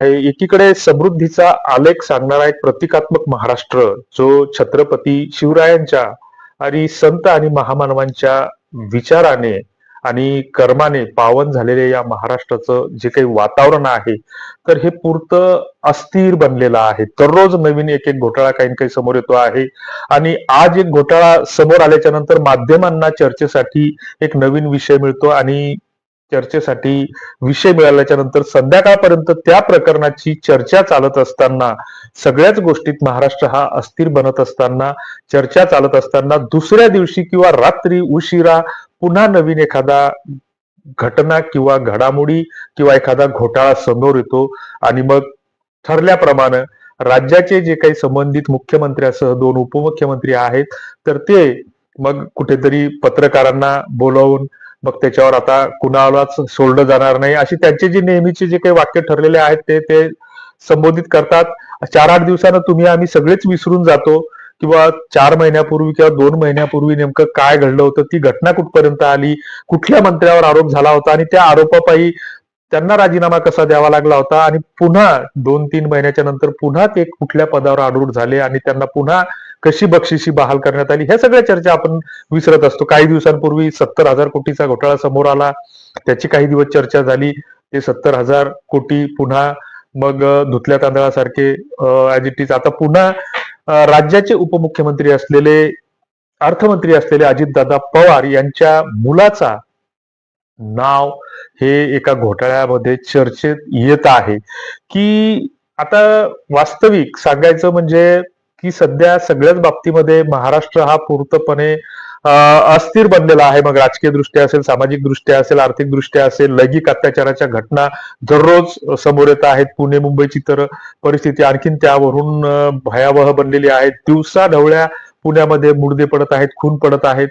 एकीकडे समृद्धीचा आलेख सांगणारा एक प्रतिकात्मक महाराष्ट्र जो छत्रपती शिवरायांच्या आणि संत आणि महामानवांच्या विचाराने आणि कर्माने पावन झालेले या महाराष्ट्राचं जे काही वातावरण आहे तर हे पुरतं अस्थिर बनलेलं आहे. दररोज नवीन एक एक घोटाळा काही ना काही समोर येतो आहे. आणि आज एक घोटाळा समोर आल्याच्यानंतर माध्यमांना चर्चेसाठी एक नवीन विषय मिळतो आणि चर्चेसाठी विषय मिळाल्याच्या नंतर संध्याकाळपर्यंत त्या प्रकरणाची चर्चा चालत असताना सगळ्याच गोष्टीत महाराष्ट्र हा अस्थिर बनत असताना चर्चा चालत असताना दुसऱ्या दिवशी किंवा रात्री उशिरा पुन्हा नवीन एखादा घटना किंवा घडामोडी किंवा एखादा घोटाळा समोर येतो आणि मग ठरल्याप्रमाणे राज्याचे जे काही संबंधित मुख्यमंत्र्यासह दोन उपमुख्यमंत्री आहेत तर ते मग कुठेतरी पत्रकारांना बोलावून मग त्याच्यावर आता कुणालाच सोडलं जाणार नाही. अशी त्यांचे जे नेहमीचे जे काही वाक्य ठरलेले आहेत ते ते संबोधित करतात. चार आठ दिवसानं तुम्ही आम्ही सगळेच विसरून जातो किंवा चार महिन्यापूर्वी किंवा दोन महिन्यापूर्वी नेमकं काय घडलं होतं ती घटना कुठपर्यंत आली कुठल्या मंत्र्यावर आरोप झाला होता आणि त्या आरोपापायी त्यांना राजीनामा कसा द्यावा लागला होता? आणि पुन्हा दोन तीन महिन्याच्या नंतर पुन्हा ते कुठल्या पदावर आरूढ झाले आणि त्यांना पुन्हा कशी बक्षिशी बहाल करण्यात आली? ह्या सगळ्या चर्चा आपण विसरत असतो. काही दिवसांपूर्वी सत्तर हजार कोटीचा घोटाळा समोर आला. त्याची काही दिवस चर्चा झाली. ते सत्तर हजार कोटी पुन्हा मग धुतल्या तांदळासारखे ऍज इट इज आता पुन्हा राज्याचे उपमुख्यमंत्री असलेले अर्थमंत्री असलेले अजितदादा पवार यांच्या मुलाचा नाव हे एका घोटाळ्यामध्ये चर्चेत येत आहे. की आता वास्तविक सांगायचं म्हणजे की सध्या सगळ्याच बाबतीमध्ये महाराष्ट्र हा पूर्तपणे अस्थिर बनलेला आहे. मग राजकीय दृष्ट्या असेल सामाजिक दृष्ट्या असेल आर्थिक दृष्ट्या असेल लैंगिक अत्याचाराच्या घटना दररोज समोर येत आहेत. पुणे मुंबईची तर परिस्थिती आणखीन त्यावरून भयावह बनलेली आहे. दिवसा ढवळ्या पुण्यामध्ये मुडदे पडत आहेत खून पडत आहेत.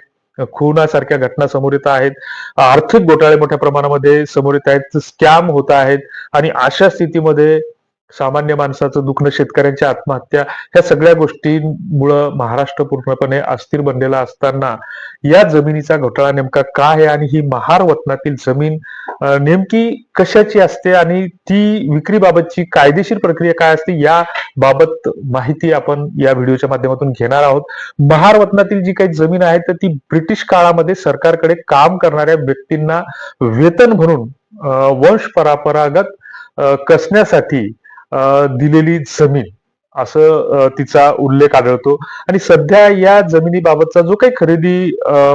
खुनासारख्या घटना समोर येत आहेत. आर्थिक घोटाळे मोठ्या प्रमाणामध्ये समोर येत आहेत. स्कॅम होत आहेत. आणि अशा स्थितीमध्ये सामान्य माणसाचं दुखणं शेतकऱ्यांच्या आत्महत्या ह्या सगळ्या गोष्टींमुळं महाराष्ट्र पूर्णपणे अस्थिर बनलेला असताना या जमिनीचा घोटाळा नेमका काय आहे आणि ही महार वतनातील जमीन नेमकी कशाची असते आणि ती विक्रीबाबतची कायदेशीर प्रक्रिया काय असते या बाबत माहिती आपण या व्हिडिओच्या माध्यमातून घेणार आहोत. महार वतनातील जी काही जमीन आहे तर ती ब्रिटिश काळामध्ये सरकारकडे काम करणाऱ्या व्यक्तींना वेतन म्हणून वंश परंपरागत कसण्यासाठी दिलेली जमीन असं तिचा उल्लेख आढळतो. आणि सध्या या जमिनीबाबतचा जो काही खरेदी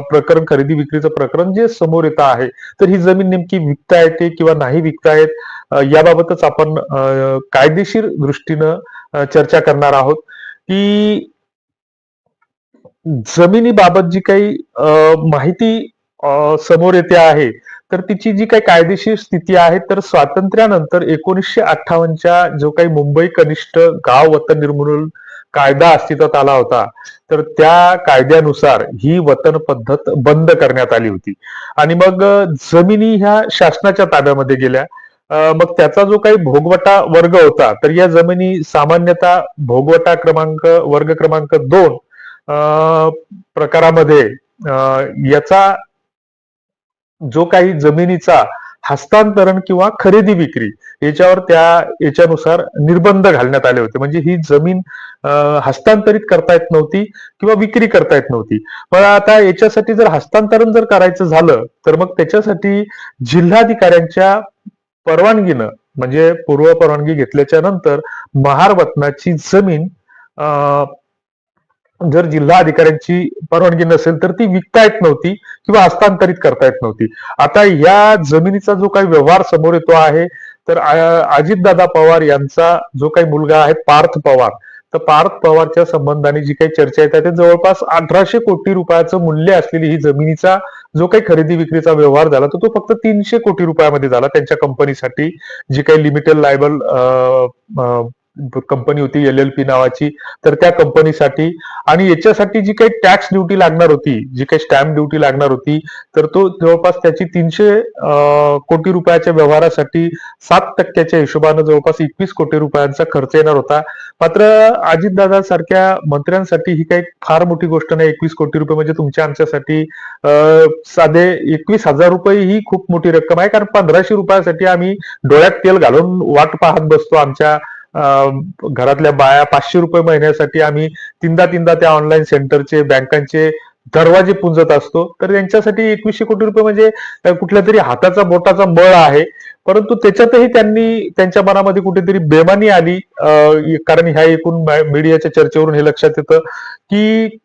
प्रकरण खरेदी विक्रीचं प्रकरण जे समोर येत आहे तर ही जमीन नेमकी विकता येते किंवा नाही विकता येत याबाबतच आपण अं, कायदेशीर दृष्टीनं चर्चा करणार आहोत की जमिनीबाबत जी काही अं, माहिती समोर येते आहे तर तिची जी काही कायदेशीर स्थिती आहे तर स्वातंत्र्यानंतर एकोणीसशे अठ्ठावन्नच्या जो काही मुंबई कनिष्ठ गाव वतन निर्मूलन कायदा अस्तित्वात आला होता तर त्या कायद्यानुसार ही वतन पद्धत बंद करण्यात आली होती. आणि मग जमिनी ह्या शासनाच्या ताब्यामध्ये गेल्या. मग त्याचा जो काही भोगवटा वर्ग होता तर या जमिनी सामान्यतः भोगवटा क्रमांक वर्ग क्रमांक दोन प्रकारामध्ये याचा जो काही जमिनीचा हस्तांतरण किंवा खरेदी विक्री याच्यावर त्या याच्यानुसार निर्बंध घालण्यात आले होते. म्हणजे ही जमीन हस्तांतरित करता येत नव्हती किंवा विक्री करता येत नव्हती. पण आता याच्यासाठी जर हस्तांतरण जर करायचं झालं तर मग त्याच्यासाठी जिल्हाधिकाऱ्यांच्या परवानगीनं म्हणजे पूर्व परवानगी घेतल्याच्या नंतर महार वतनाची जमीन जर जिल्हा अधिकाऱ्यांची परवानगी नसेल तर ती विकता येत नव्हती किंवा हस्तांतरित करता येत नव्हती. आता या जमिनीचा जो काही व्यवहार समोर येतो आहे तर अजितदादा पवार यांचा जो काही मुलगा आहे पार्थ पवार. तर पार्थ पवारच्या संबंधाने जी काही चर्चा येत आहे ते जवळपास अठराशे कोटी रुपयाचं मूल्य असलेली ही जमिनीचा जो काही खरेदी विक्रीचा व्यवहार झाला तर तो फक्त तीनशे कोटी रुपयामध्ये झाला त्यांच्या कंपनीसाठी जी काही लिमिटेड लायबल कंपनी होती एल एल पी नावाची तर त्या कंपनीसाठी आणि याच्यासाठी जी काही टॅक्स ड्युटी लागणार होती जी काही स्टॅम्प ड्युटी लागणार होती तर तो जवळपास त्याची तीनशे कोटी रुपयाच्या व्यवहारासाठी सात टक्क्याच्या हिशोबानं जवळपास एकवीस कोटी रुपयांचा खर्च येणार होता. मात्र अजितदादा सारख्या मंत्र्यांसाठी ही काही फार मोठी गोष्ट नाही एकवीस कोटी रुपये म्हणजे तुमच्या आमच्यासाठी साधे एकवीस हजार रुपये ही खूप मोठी रक्कम आहे. कारण पंधराशे रुपयासाठी आम्ही डोळ्यात तेल घालून वाट पाहत बसतो आमच्या घरातल्या बाया पाचशे रुपये महिन्यासाठी आम्ही तीनदा तीनदा त्या ऑनलाईन सेंटरचे बँकांचे दरवाजे पुंजत असतो. तर त्यांच्यासाठी एकवीसशे कोटी रुपये म्हणजे कुठल्या तरी हाताचा बोटाचा मळ आहे. परंतु त्याच्यातही त्यांनी त्यांच्या मनामध्ये कुठेतरी बेमानी आली. कारण ह्या एकूण मीडियाच्या चर्चेवरून हे लक्षात येतं की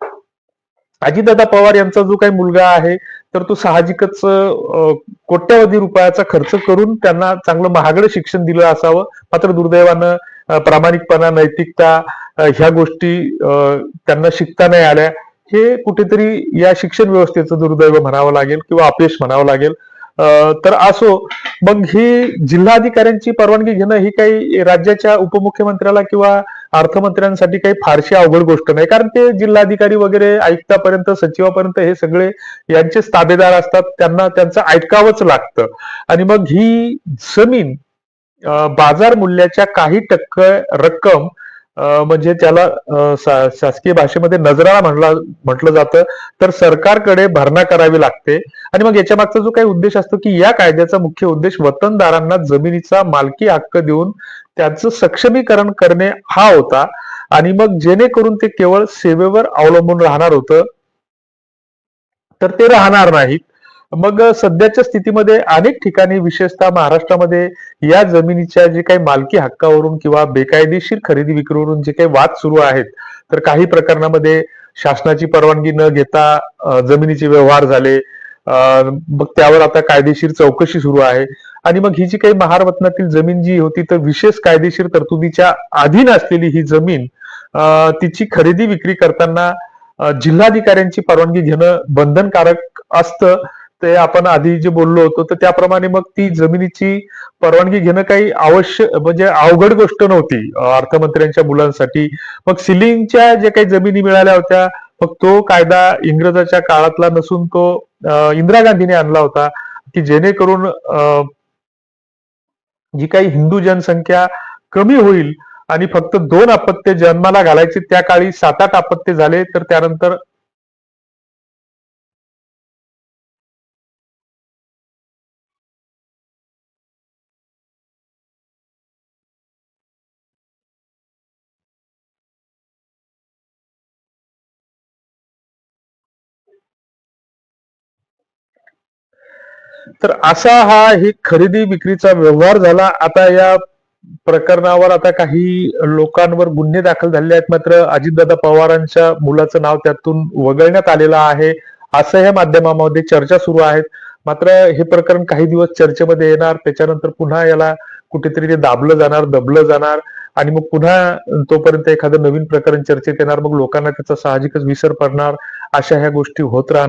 अजितदादा पवार यांचा जो काही मुलगा आहे तर तो साहजिकच कोट्यावधी कोट्यवधी रुपयाचा खर्च करून त्यांना चांगलं महागडं शिक्षण दिलं असावं. मात्र दुर्दैवानं प्रामाणिकपणा नैतिकता ह्या गोष्टी अं, त्यांना शिकता नाही आल्या हे कुठेतरी या शिक्षण व्यवस्थेचं दुर्दैव म्हणावं लागेल किंवा अपयश म्हणावं लागेल. अं, तर असो मग ही जिल्हाधिकाऱ्यांची परवानगी घेणं ही काही राज्याच्या उपमुख्यमंत्र्याला किंवा अर्थमंत्र्यांसाठी काही फारशी अवघड गोष्ट नाही. कारण ते जिल्हाधिकारी वगैरे आयुक्तापर्यंत सचिवापर्यंत हे सगळे यांचेच ताबेदार असतात त्यांना त्यांचं ऐकावंच लागतं. आणि मग ही जमीन बाजार मूल्याच्या काही टक्के रक्कम म्हणजे त्याला शासकीय भाषेमध्ये नजराळा म्हणला म्हटलं जातं. तर सरकारकडे भरणा करावी लागते. आणि मग याच्या मागचा जो काही उद्देश असतो की या कायद्याचा मुख्य उद्देश वतनदारांना जमिनीचा मालकी हक्क देऊन त्याचं सक्षमीकरण करणे हा होता. आणि मग जेणेकरून ते केवळ सेवेवर अवलंबून राहणार होतं. तर ते राहणार नाहीत. मग सध्याच्या स्थितीमध्ये अनेक ठिकाणी विशेषतः महाराष्ट्रामध्ये या जमिनीच्या जे काही मालकी हक्कावरून किंवा बेकायदेशीर खरेदी विक्रीवरून जे काही वाद सुरू आहेत तर काही प्रकरणामध्ये शासनाची परवानगी न घेता जमिनीचे व्यवहार झाले. मग त्यावर आता कायदेशीर चौकशी सुरू आहे. आणि मग ही जी काही महारत्नातील जमीन जी होती तर विशेष कायदेशीर तरतुदीच्या अधीन असलेली ही जमीन तिची खरेदी विक्री करताना जिल्हाधिकाऱ्यांची परवानगी घेणं बंधनकारक असतं. ते आपण आधी जे बोललो होतो तर त्याप्रमाणे मग ती जमिनीची परवानगी घेणं काही आवश्यक म्हणजे अवघड गोष्ट नव्हती अर्थमंत्र्यांच्या मुलांसाठी. मग सिलिंगच्या जे काही जमिनी मिळाल्या होत्या मग तो कायदा इंग्रजाच्या काळातला नसून तो इंदिरा गांधीने आणला होता की जेणेकरून जी काही हिंदू जनसंख्या कमी होईल आणि फक्त दोन अपत्य जन्माला घालायचे त्या काळी सात आठ अपत्य झाले तर त्यानंतर तर असा हा ही खरेदी विक्रीचा व्यवहार झाला. आता या प्रकरणावर आता काही लोकांवर गुन्हे दाखल झाले आहेत. मात्र अजितदादा पवारांच्या मुलाचं नाव त्यातून वगळण्यात आलेलं आहे. असं या माध्यमामध्ये चर्चा सुरू आहेत. मात्र हे प्रकरण काही दिवस चर्चेमध्ये येणार. त्याच्यानंतर पुन्हा याला कुठेतरी ते दाबलं जाणार दबलं जाणार. आणि मग पुन्हा तोपर्यंत एखादं नवीन प्रकरण चर्चेत येणार. मग लोकांना त्याचा साहजिकच विसर पडणार. अशा ह्या गोष्टी होत राहणार.